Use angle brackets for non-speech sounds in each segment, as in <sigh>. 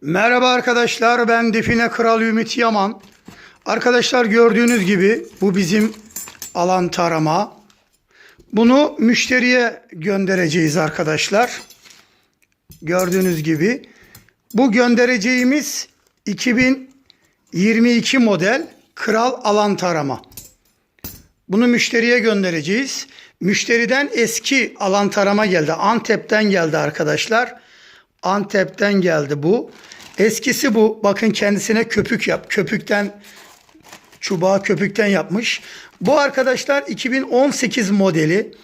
Merhaba arkadaşlar ben Define Kral Ümit Yaman. Arkadaşlar gördüğünüz gibi bu bizim alan tarama. Bunu müşteriye göndereceğiz arkadaşlar. Gördüğünüz gibi. Bu göndereceğimiz 2022 model Kral alan tarama. Bunu müşteriye göndereceğiz. Müşteriden eski alan tarama geldi. Antep'ten geldi arkadaşlar. Antep'ten geldi bu. Eskisi bu. Bakın kendisine köpük yap. Köpükten çubuğa köpükten yapmış. Bu arkadaşlar 2018 modeli.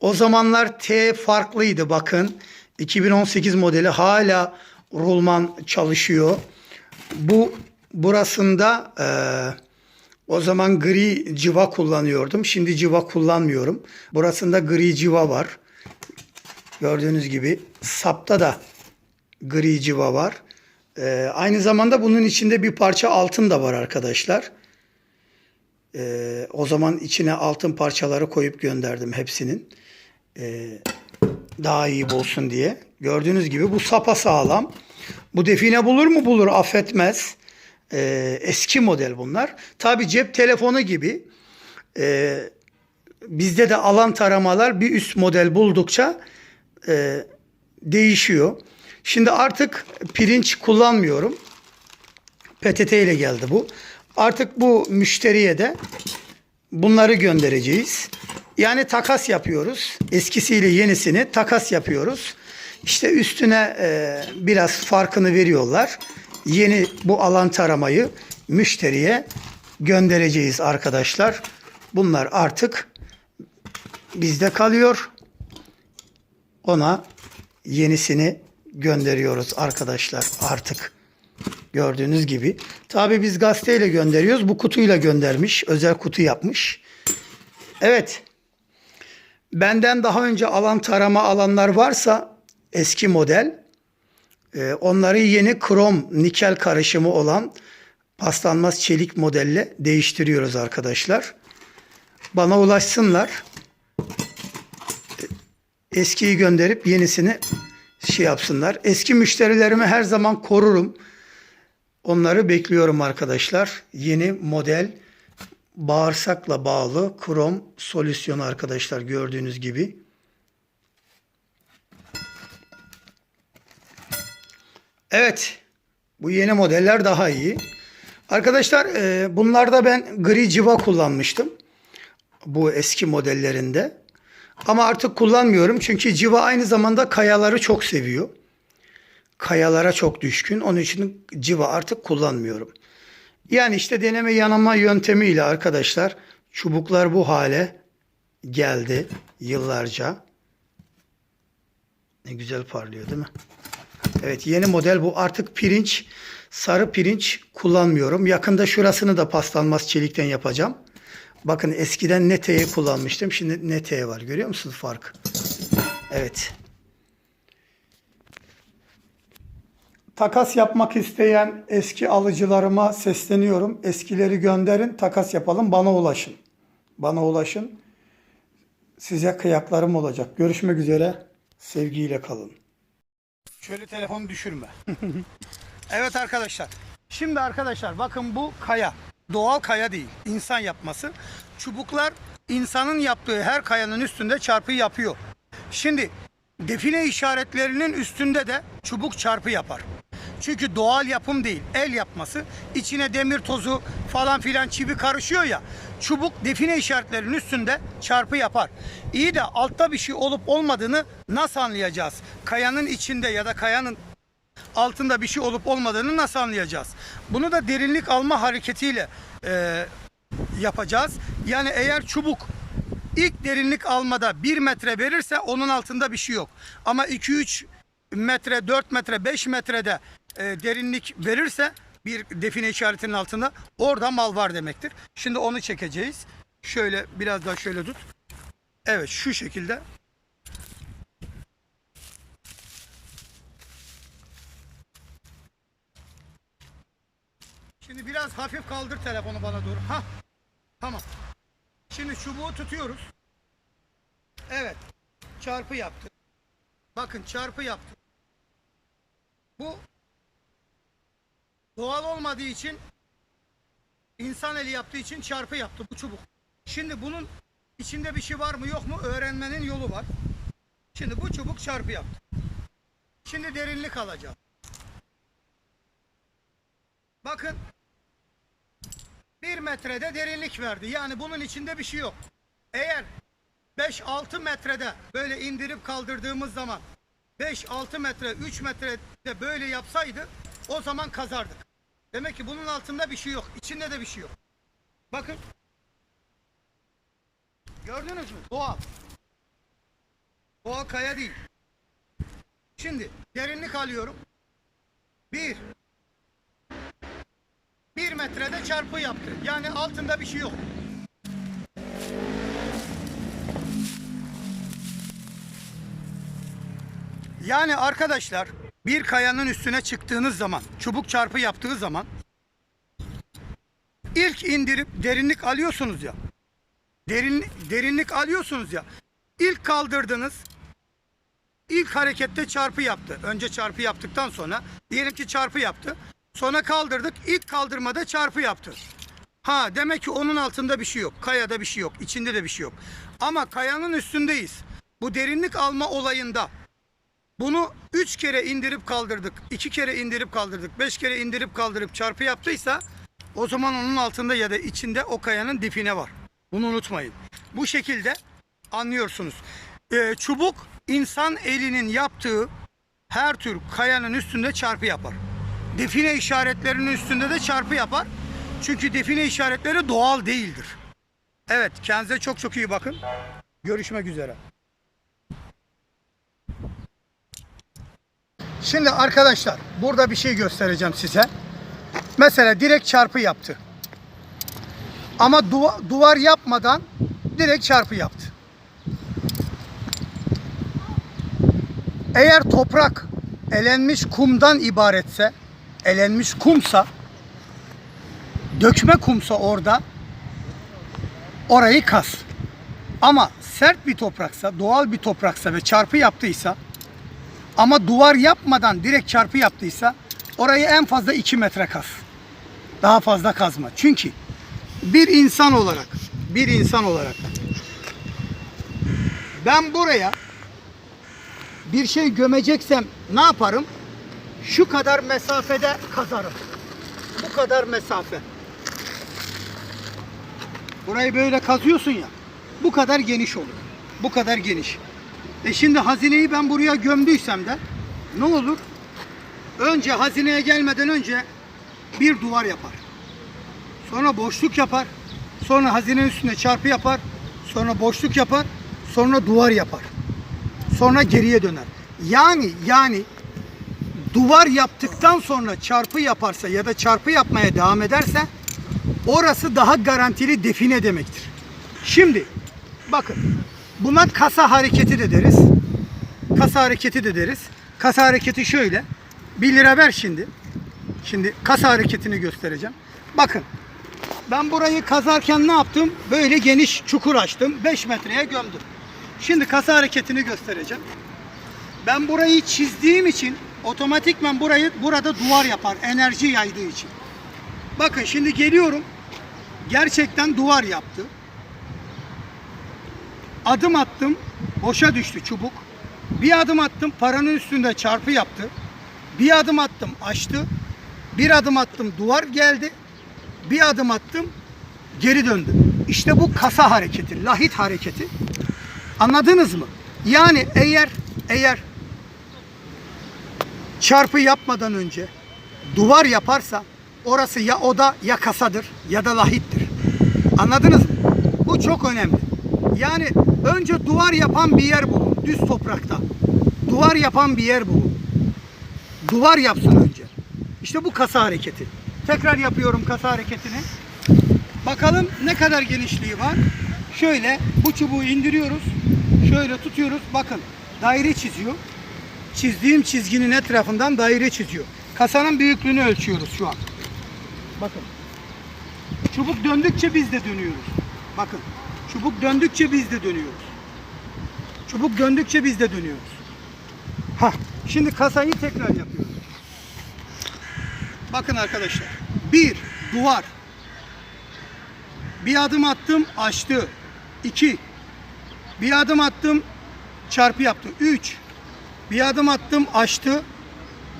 O zamanlar T farklıydı bakın. 2018 modeli hala rulman çalışıyor. Bu burasında eee o zaman gri civa kullanıyordum. Şimdi civa kullanmıyorum. Burasında gri civa var. Gördüğünüz gibi sapta da gri civa var. Ee, aynı zamanda bunun içinde bir parça altın da var arkadaşlar. Ee, o zaman içine altın parçaları koyup gönderdim hepsinin. Ee, daha iyi bulsun diye. Gördüğünüz gibi bu sapa sağlam. Bu define bulur mu bulur affetmez. Ee, eski model bunlar. Tabi cep telefonu gibi e, bizde de alan taramalar bir üst model buldukça e, değişiyor. Şimdi artık pirinç kullanmıyorum. PTT ile geldi bu. Artık bu müşteriye de bunları göndereceğiz. Yani takas yapıyoruz. Eskisiyle yenisini takas yapıyoruz. İşte üstüne e, biraz farkını veriyorlar. Yeni bu alan taramayı müşteriye göndereceğiz arkadaşlar. Bunlar artık bizde kalıyor. Ona yenisini gönderiyoruz arkadaşlar artık. Gördüğünüz gibi. Tabi biz gazeteyle gönderiyoruz. Bu kutuyla göndermiş. Özel kutu yapmış. Evet. Benden daha önce alan tarama alanlar varsa eski model e, onları yeni krom nikel karışımı olan paslanmaz çelik modelle değiştiriyoruz arkadaşlar. Bana ulaşsınlar. Eskiyi gönderip yenisini şey yapsınlar. Eski müşterilerimi her zaman korurum. Onları bekliyorum arkadaşlar. Yeni model bağırsakla bağlı krom solüsyonu arkadaşlar gördüğünüz gibi. Evet. Bu yeni modeller daha iyi. Arkadaşlar e, bunlarda ben gri civa kullanmıştım. Bu eski modellerinde. Ama artık kullanmıyorum. Çünkü civa aynı zamanda kayaları çok seviyor. Kayalara çok düşkün. Onun için civa artık kullanmıyorum. Yani işte deneme yanılma yöntemiyle arkadaşlar çubuklar bu hale geldi yıllarca. Ne güzel parlıyor değil mi? Evet yeni model bu. Artık pirinç, sarı pirinç kullanmıyorum. Yakında şurasını da paslanmaz çelikten yapacağım. Bakın eskiden neteye kullanmıştım. Şimdi neteye var. Görüyor musunuz fark? Evet. Takas yapmak isteyen eski alıcılarıma sesleniyorum. Eskileri gönderin, takas yapalım, bana ulaşın. Bana ulaşın. Size kıyaklarım olacak. Görüşmek üzere. Sevgiyle kalın. Şöyle telefonu düşürme. <laughs> evet arkadaşlar. Şimdi arkadaşlar bakın bu kaya. Doğal kaya değil. insan yapması. Çubuklar insanın yaptığı her kayanın üstünde çarpı yapıyor. Şimdi define işaretlerinin üstünde de çubuk çarpı yapar. Çünkü doğal yapım değil, el yapması. İçine demir tozu falan filan çivi karışıyor ya. Çubuk define işaretlerinin üstünde çarpı yapar. İyi de altta bir şey olup olmadığını nasıl anlayacağız? Kayanın içinde ya da kayanın altında bir şey olup olmadığını nasıl anlayacağız? Bunu da derinlik alma hareketiyle e, yapacağız. Yani eğer çubuk ilk derinlik almada 1 metre verirse onun altında bir şey yok. Ama 2-3 metre, 4 metre, 5 metrede e, derinlik verirse bir define işaretinin altında orada mal var demektir. Şimdi onu çekeceğiz. Şöyle biraz daha şöyle tut. Evet şu şekilde. Şimdi biraz hafif kaldır telefonu bana doğru. Ha. Tamam. Şimdi çubuğu tutuyoruz. Evet. Çarpı yaptı. Bakın çarpı yaptı. Bu Doğal olmadığı için insan eli yaptığı için çarpı yaptı bu çubuk. Şimdi bunun içinde bir şey var mı yok mu öğrenmenin yolu var. Şimdi bu çubuk çarpı yaptı. Şimdi derinlik alacağım. Bakın 1 metrede derinlik verdi. Yani bunun içinde bir şey yok. Eğer 5-6 metrede böyle indirip kaldırdığımız zaman 5-6 metre 3 metrede böyle yapsaydı o zaman kazardık. Demek ki bunun altında bir şey yok. İçinde de bir şey yok. Bakın. Gördünüz mü? Doğal. Doğal kaya değil. Şimdi derinlik alıyorum. 1, metrede çarpı yaptı. Yani altında bir şey yok. Yani arkadaşlar bir kayanın üstüne çıktığınız zaman çubuk çarpı yaptığı zaman ilk indirip derinlik alıyorsunuz ya. Derin, derinlik alıyorsunuz ya. İlk kaldırdınız. ilk harekette çarpı yaptı. Önce çarpı yaptıktan sonra diyelim ki çarpı yaptı. Sonra kaldırdık. İlk kaldırmada çarpı yaptı. Ha demek ki onun altında bir şey yok. Kayada bir şey yok. içinde de bir şey yok. Ama kayanın üstündeyiz. Bu derinlik alma olayında bunu 3 kere indirip kaldırdık. 2 kere indirip kaldırdık. 5 kere indirip kaldırıp çarpı yaptıysa o zaman onun altında ya da içinde o kayanın dipine var. Bunu unutmayın. Bu şekilde anlıyorsunuz. Ee, çubuk insan elinin yaptığı her tür kayanın üstünde çarpı yapar. Define işaretlerinin üstünde de çarpı yapar. Çünkü define işaretleri doğal değildir. Evet kendinize çok çok iyi bakın. Görüşmek üzere. Şimdi arkadaşlar burada bir şey göstereceğim size. Mesela direkt çarpı yaptı. Ama duva- duvar yapmadan direkt çarpı yaptı. Eğer toprak elenmiş kumdan ibaretse, elenmiş kumsa, dökme kumsa orada orayı kaz. Ama sert bir topraksa, doğal bir topraksa ve çarpı yaptıysa ama duvar yapmadan direkt çarpı yaptıysa orayı en fazla 2 metre kaz. Daha fazla kazma. Çünkü bir insan olarak bir insan olarak ben buraya bir şey gömeceksem ne yaparım? Şu kadar mesafede kazarım. Bu kadar mesafe. Burayı böyle kazıyorsun ya. Bu kadar geniş olur. Bu kadar geniş. E şimdi hazineyi ben buraya gömdüysem de ne olur? Önce hazineye gelmeden önce bir duvar yapar. Sonra boşluk yapar. Sonra hazinenin üstüne çarpı yapar. Sonra boşluk yapar. Sonra duvar yapar. Sonra geriye döner. Yani yani duvar yaptıktan sonra çarpı yaparsa ya da çarpı yapmaya devam ederse orası daha garantili define demektir. Şimdi bakın buna kasa hareketi de deriz. Kasa hareketi de deriz. Kasa hareketi şöyle. 1 lira ver şimdi. Şimdi kasa hareketini göstereceğim. Bakın ben burayı kazarken ne yaptım? Böyle geniş çukur açtım. 5 metreye gömdüm. Şimdi kasa hareketini göstereceğim. Ben burayı çizdiğim için otomatikman burayı burada duvar yapar. Enerji yaydığı için. Bakın şimdi geliyorum. Gerçekten duvar yaptı. Adım attım. Boşa düştü çubuk. Bir adım attım paranın üstünde çarpı yaptı. Bir adım attım açtı. Bir adım attım duvar geldi. Bir adım attım geri döndü. İşte bu kasa hareketi, lahit hareketi. Anladınız mı? Yani eğer eğer çarpı yapmadan önce duvar yaparsa orası ya oda ya kasadır ya da lahittir. Anladınız mı? Bu çok önemli. Yani önce duvar yapan bir yer bulun. Düz toprakta. Duvar yapan bir yer bulun. Duvar yapsın önce. İşte bu kasa hareketi. Tekrar yapıyorum kasa hareketini. Bakalım ne kadar genişliği var. Şöyle bu çubuğu indiriyoruz. Şöyle tutuyoruz. Bakın daire çiziyor. Çizdiğim çizginin etrafından daire çiziyor. Kasanın büyüklüğünü ölçüyoruz şu an. Bakın. Çubuk döndükçe biz de dönüyoruz. Bakın. Çubuk döndükçe biz de dönüyoruz. Çubuk döndükçe biz de dönüyoruz. Ha, şimdi kasayı tekrar yapıyoruz. Bakın arkadaşlar. Bir, duvar. Bir adım attım, açtı. İki, bir adım attım, çarpı yaptı. Üç, bir adım attım, açtı.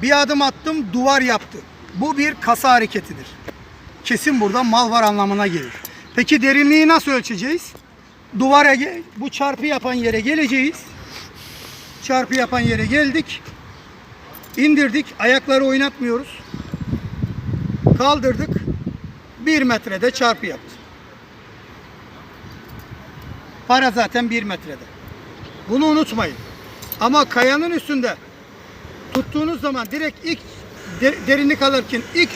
Bir adım attım, duvar yaptı. Bu bir kasa hareketidir. Kesin burada mal var anlamına gelir. Peki derinliği nasıl ölçeceğiz? Duvara, bu çarpı yapan yere geleceğiz. Çarpı yapan yere geldik. İndirdik. Ayakları oynatmıyoruz. Kaldırdık. Bir metrede çarpı yaptı. Para zaten bir metrede. Bunu unutmayın. Ama kayanın üstünde tuttuğunuz zaman direkt ilk de- derinlik alırken ilk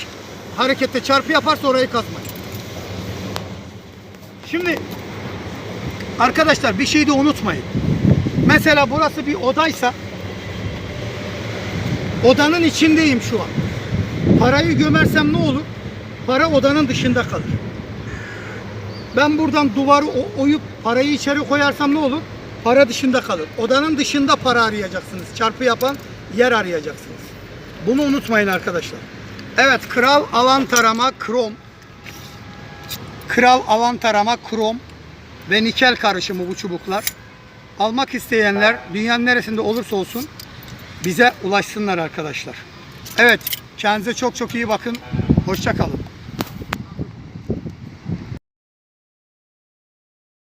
harekette çarpı yaparsa orayı kazmayın. Şimdi arkadaşlar bir şey de unutmayın. Mesela burası bir odaysa odanın içindeyim şu an. Parayı gömersem ne olur? Para odanın dışında kalır. Ben buradan duvarı oyup parayı içeri koyarsam ne olur? Para dışında kalır. Odanın dışında para arayacaksınız. Çarpı yapan yer arayacaksınız. Bunu unutmayın arkadaşlar. Evet, kral alan tarama krom. Kral alan tarama krom ve nikel karışımı bu çubuklar. Almak isteyenler dünyanın neresinde olursa olsun bize ulaşsınlar arkadaşlar. Evet, kendinize çok çok iyi bakın. Hoşça kalın.